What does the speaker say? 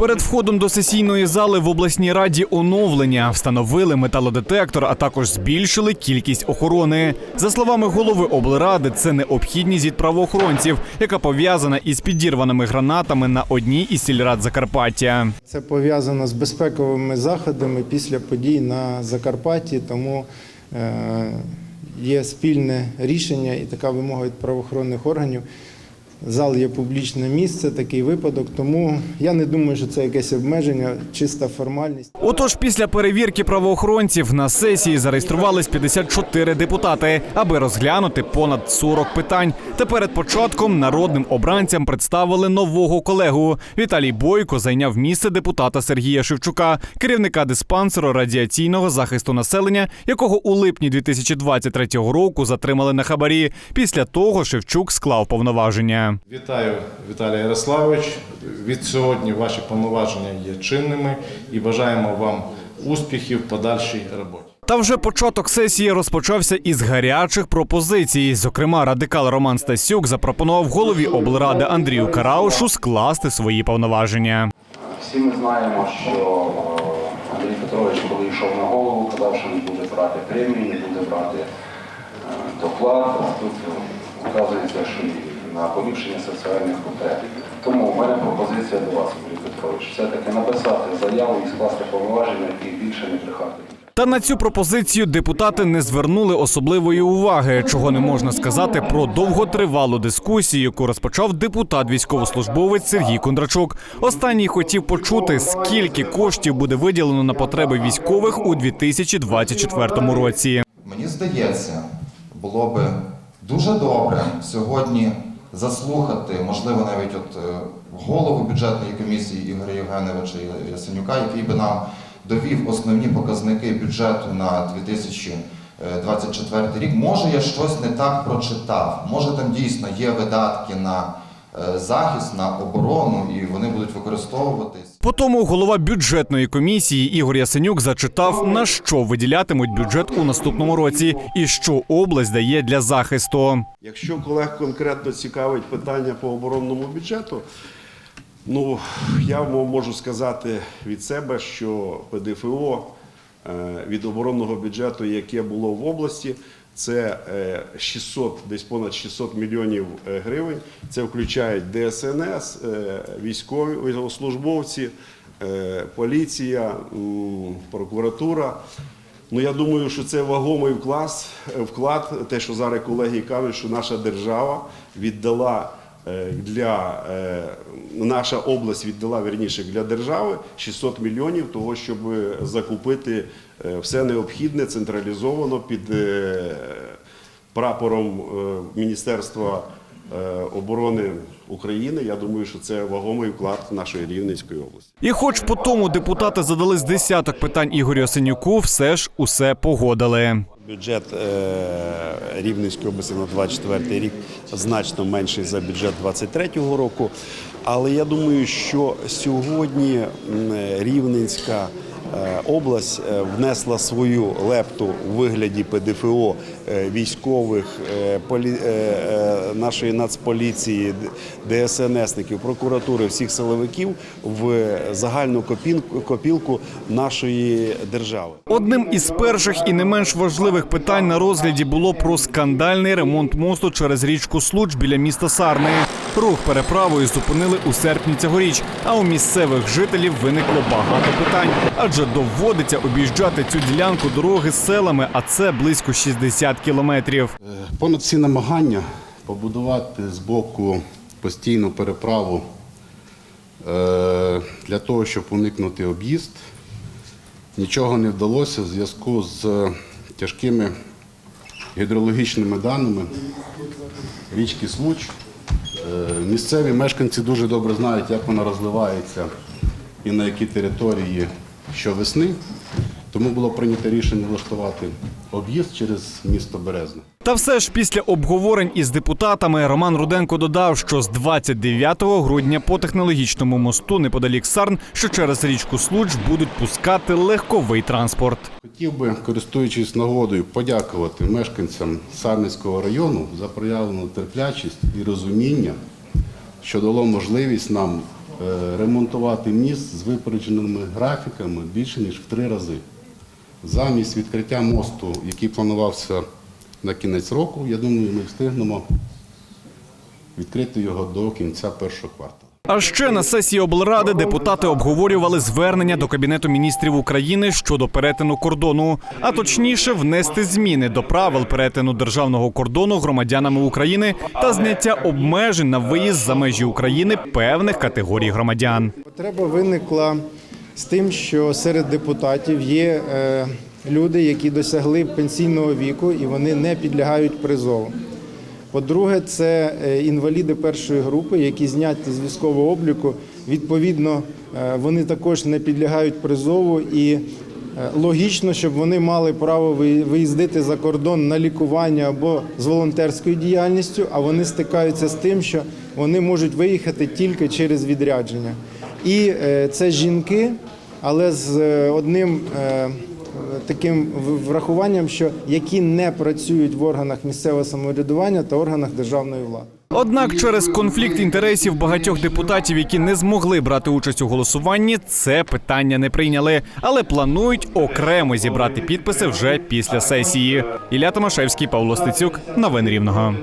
Перед входом до сесійної зали в обласній раді оновлення встановили металодетектор, а також збільшили кількість охорони. За словами голови облради, це необхідність від правоохоронців, яка пов'язана із підірваними гранатами на одній із сільрад Закарпаття. Це пов'язано з безпековими заходами після подій на Закарпатті, тому е, є спільне рішення і така вимога від правоохоронних органів. Зал є публічне місце, такий випадок, тому я не думаю, що це якесь обмеження, чиста формальність. Отож, після перевірки правоохоронців на сесії зареєструвались 54 депутати, аби розглянути понад 40 питань. Та перед початком народним обранцям представили нового колегу. Віталій Бойко зайняв місце депутата Сергія Шевчука, керівника диспансеру радіаційного захисту населення, якого у липні 2023 року затримали на хабарі. Після того Шевчук склав повноваження. Вітаю, Віталій Ярославович. Від сьогодні ваші повноваження є чинними і бажаємо вам успіхів в подальшій роботі. Та вже початок сесії розпочався із гарячих пропозицій. Зокрема, радикал Роман Стасюк запропонував голові облради Андрію Караушу скласти свої повноваження. Всі ми знаємо, що е, Андрій Петрович, коли йшов на голову, казав, що не буде брати премії, не буде брати е, доклад. Тут е, вказується, що і на поліпшення соціальних потреб. Тому у мене пропозиція до вас, Андрій Петрович, все-таки написати заяву і скласти повноваження і більше не брехати. Та на цю пропозицію депутати не звернули особливої уваги, чого не можна сказати про довготривалу дискусію, яку розпочав депутат-військовослужбовець Сергій Кондрачук. Останній хотів почути, скільки коштів буде виділено на потреби військових у 2024 році. Мені здається, було би дуже добре сьогодні заслухати, можливо, навіть от е, голову бюджетної комісії Ігоря Євгеновича Ясенюка, який би нам довів основні показники бюджету на 2024 рік. Може, я щось не так прочитав. Може, там дійсно є видатки на е, захист, на оборону, і вони будуть використовуватись. Потім голова бюджетної комісії Ігор Ясенюк зачитав, на що виділятимуть бюджет у наступному році і що область дає для захисту. Якщо колег конкретно цікавить питання по оборонному бюджету, ну я вам можу сказати від себе, що ПДФО е, від оборонного бюджету, яке було в області, це е, 600, десь понад 600 мільйонів е, гривень. Це включають ДСНС, е, військові службовці, е, поліція, прокуратура. Ну я думаю, що це вагомий вклад, вклад, те, що зараз колеги кажуть, що наша держава віддала е, для е, наша область віддала верніше для держави 600 мільйонів того, щоб закупити е, все необхідне централізовано під е, прапором е, Міністерства е, оборони України. Я думаю, що це вагомий вклад нашої Рівненської області. І хоч по тому депутати задали з десяток питань Ігорю Ясенюку, все ж усе погодили. Бюджет е, Рівненської області на 24 рік значно менший за бюджет 23 року. Але я думаю, що сьогодні Рівненська е, область е, внесла свою лепту у вигляді ПДФО е, військових, е, полі- е, е, нашої нацполіції, ДСНСників, прокуратури, всіх силовиків в загальну копілку нашої держави. Одним із перших і не менш важливих питань на розгляді було про скандальний ремонт мосту через річку Случ біля міста Сарни. Рух переправою зупинили у серпні цьогоріч, а у місцевих жителів виникло багато питань, адже доводиться об'їжджати цю ділянку дороги селами, а це близько 60 кілометрів. Понад всі намагання побудувати з боку постійну переправу е, для того, щоб уникнути об'їзд, нічого не вдалося в зв'язку з тяжкими гідрологічними даними річки Случ. Е, Місцеві мешканці дуже добре знають, як вона розливається і на які території щовесни. Тому було прийнято рішення влаштувати об'їзд через місто Березне. Та все ж після обговорень із депутатами Роман Руденко додав, що з 29 грудня по технологічному мосту неподалік Сарн, що через річку Случ будуть пускати легковий транспорт. Хотів би, користуючись нагодою, подякувати мешканцям Сарницького району за проявлену терплячість і розуміння, що дало можливість нам ремонтувати міст з випередженими графіками більше ніж в три рази. Замість відкриття мосту, який планувався на кінець року, я думаю, ми встигнемо відкрити його до кінця першого кварталу. А ще на сесії облради депутати обговорювали звернення до кабінету міністрів України щодо перетину кордону, а точніше внести зміни до правил перетину державного кордону громадянами України та зняття обмежень на виїзд за межі України певних категорій громадян. Потреба виникла з тим, що серед депутатів є е, люди, які досягли пенсійного віку і вони не підлягають призову. По-друге, це е, інваліди першої групи, які зняті з військового обліку. Відповідно, е, вони також не підлягають призову і е, логічно, щоб вони мали право виїздити за кордон на лікування або з волонтерською діяльністю, а вони стикаються з тим, що вони можуть виїхати тільки через відрядження. І це жінки, але з е, одним е, таким врахуванням, що які не працюють в органах місцевого самоврядування та органах державної влади. Однак через конфлікт інтересів багатьох депутатів, які не змогли брати участь у голосуванні, це питання не прийняли, але планують окремо зібрати підписи вже після сесії. Ілля Томашевський, Павло Стецюк, новини Рівного.